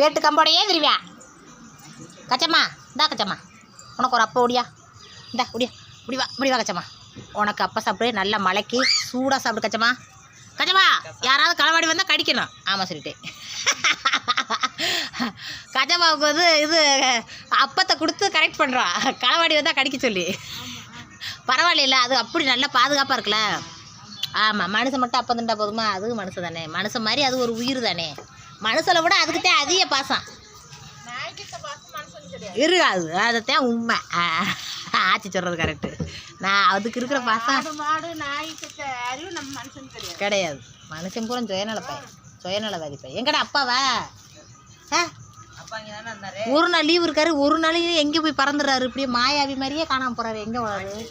Bat கம்போடையே திருவியா கச்சம்மா இந்தா கச்சம்மா. உனக்கு ஒரு அப்போ ஒடியா இந்தா ஒடியா முடிவா முடிவா கச்சம்மா. உனக்கு அப்போ சாப்பிடு நல்லா மலைக்கு சூடாக சாப்பிடு கச்சம்மா. கச்சம்மா யாராவது களவாடி வந்தால் கடிக்கணும். ஆமாம் சொல்லிட்டு கஜமாவுக்கு வந்து இது அப்பத்தை கொடுத்து கரெக்ட் பண்ணுறான் களவாடி வந்தால் கடிக்க சொல்லி. பரவாயில்ல அது அப்படி நல்லா பாதுகாப்பாக இருக்குல்ல. ஆமாம் மனுஷன் மட்டும் அப்போ திண்டா போதுமா? அதுவும் மனுஷன் தானே. மனுஷன் மாதிரி அது ஒரு உயிர் தானே. மனுஷனை விட அதுக்குத்தான் அதிக பாசம். இருக்காது. அதைத்தான் உண்மை. ஆ, ஆச்சி சொல்கிறது கரெக்டு நான் அதுக்கு இருக்கிற பாசம் கிடையாது. மனுஷன் பூரா சுயநலப்பையன் சுயநலவாதி பையன் எங்கடா அப்பாவா? ஒரு நாள் லீவ் இருக்காரு. ஒரு நாளைக்கு எங்கே போய் பறந்துடுறாரு? இப்படியே மாயாவி மாதிரியே காணாம போறாரு. எங்கே போறாரு?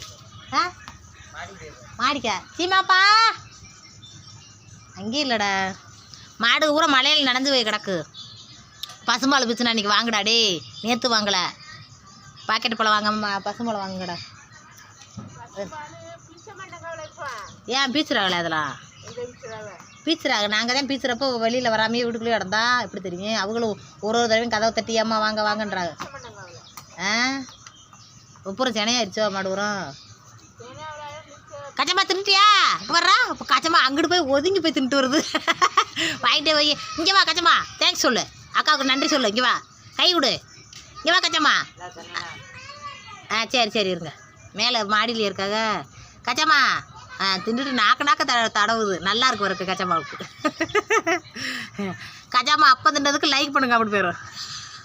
ஆ? மாடிக்கா. சீமாப்பா! அங்கேயும் இல்லைடா. மாடு பூரா மலையில் நடந்து போய் கிடக்கு. பசும்பால் பிச்சுனா இன்றைக்கி வாங்குடா டே நேற்று வாங்கல. பாக்கெட் பழம் வாங்க பசும்பால் வாங்குங்கடா. ஏன் பீச்சுறாங்களே அதெல்லாம்? பீச்சுறாங்க. நாங்கள் தான் பீச்சுறப்போ வெளியில் வராமையே வீட்டுக்குள்ளே கிடந்தா எப்படி தெரியும்? அவங்களும் ஒரு ஒரு தடவையும் கதவை தட்டி ஏமா வாங்க வாங்கன்றாங்க. ஆ? உப்புறம் செனையாயிடுச்சோ மாடு உரம் தின்ட்டியா வர்றா. இப்போ கச்சமா அங்கிட்டு போய் ஒதுங்கி போய் தின்ட்டு வருது. வாங்கிட்டே போய் இங்கே வா கச்சம்மா தேங்க்ஸ் சொல்லு. அக்காவுக்கு நன்றி சொல்லு. இங்கே வா. கை கொடு. இங்கே வா கச்சம்மா ஆ சரி சரி இருங்க. மேலே மாடியில் இருக்காங்க கச்சம்மா ஆ தின்னுட்டு நாக்க நாக்க த தடவுது. நல்லா இருக்கு இருக்கு கச்சம்மாவுக்கு கச்சம்மா அப்போ தின்னதுக்கு லைக் பண்ணுங்க அப்படி போயிடும்